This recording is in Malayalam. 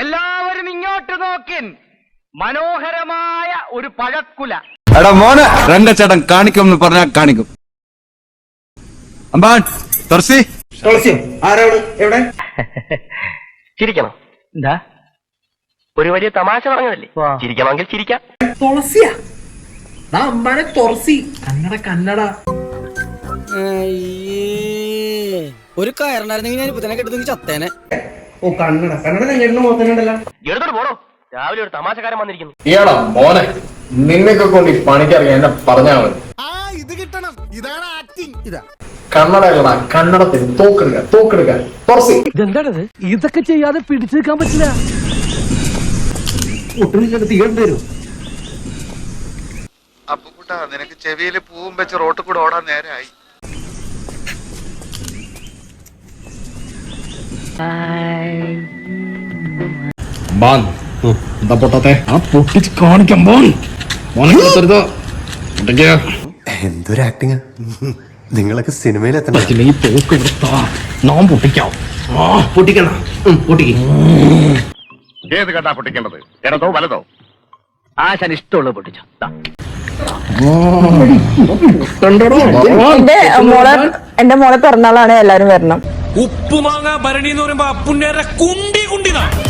എല്ലാവരും ഇങ്ങോട്ട് നോക്കിൻ. മനോഹരമായ ഒരു പഴക്കുല. എടാ മോനെ രംഗച്ചേട്ടൻ കാണിക്കും എന്ന് പറഞ്ഞാൽ കാണിക്കും. അമ്പാൻ തുറസി തുളസിയോ ആരോട് എവിടെ? ചിരിക്കണം. എന്താ? ഒരു വലിയ തമാശ പറഞ്ഞതല്ലേ? ചിരിക്കണമെങ്കിൽ ചിരിക്കാം. തുളസിയാ? നാ അമ്പാനെ തുളസി. കന്നഡ കന്നഡ. ഒരു കയറുണ്ടായിരുന്നെങ്കിൽ ഞാൻ ഇപ്പൊ തന്നെ കെട്ടുന്നെങ്കിൽ ചത്തേനെ. ഓ കണ്ണട. കണ്ണട ഞങ്ങളുടെ മുഖത്തന്നുണ്ടല്ലോ എടുത്തോട്ട് പോടോ. രാവിലെ ഒരു തമാശക്കാരൻ വന്നിരിക്കുന്നു. ഇയാളാ മോനെ. നിന്നൊക്കെ കൊണ്ട് ഈ പണിക്കറിയാൻ എന്നെ പറഞ്ഞാൽ മതി. കന്നഡ കന്നഡത്തിൽ തോക്കെടുക്ക തോക്കെടുക്ക. തുറസി ഒട്ടുമില്ല തീകണ്ടു വരും. അപ്പുക്കുട്ടാ നിനക്ക് ചെവിയിൽ പൂവും വെച്ച് റോട്ടിൽ കൂടെ ഓടാൻ നേരമായി എന്താ പൊട്ടത്തെ? ആ പൊട്ടിച്ച് മോനെ കൊടുത്തരുതോ? പൊട്ടിക്കോ. എന്തൊരു ആക്ടിങ് നിങ്ങളൊക്കെ സിനിമയിൽ എത്തണം ഈ തോക്ക് എടുത്താ നാം പൊട്ടിക്കാം. ആ പൊട്ടിക്കണം. ഉം, പൊട്ടിക്ക്. ഏത് കണ്ടാ പൊട്ടിക്കേണ്ടത്? ഇടതോ വലതോ? ആശാൻ ഇഷ്ടമുള്ളത് പൊട്ടിച്ചോ. മോളെ എന്റെ മോളെ പിറന്നാളാണ് എല്ലാരും വരണം. ഉപ്പുമാങ്ങ ഭരണി എന്ന് പറയുമ്പോ അപ്പുണ്ണേരെ കുണ്ടി കുണ്ടിതാ.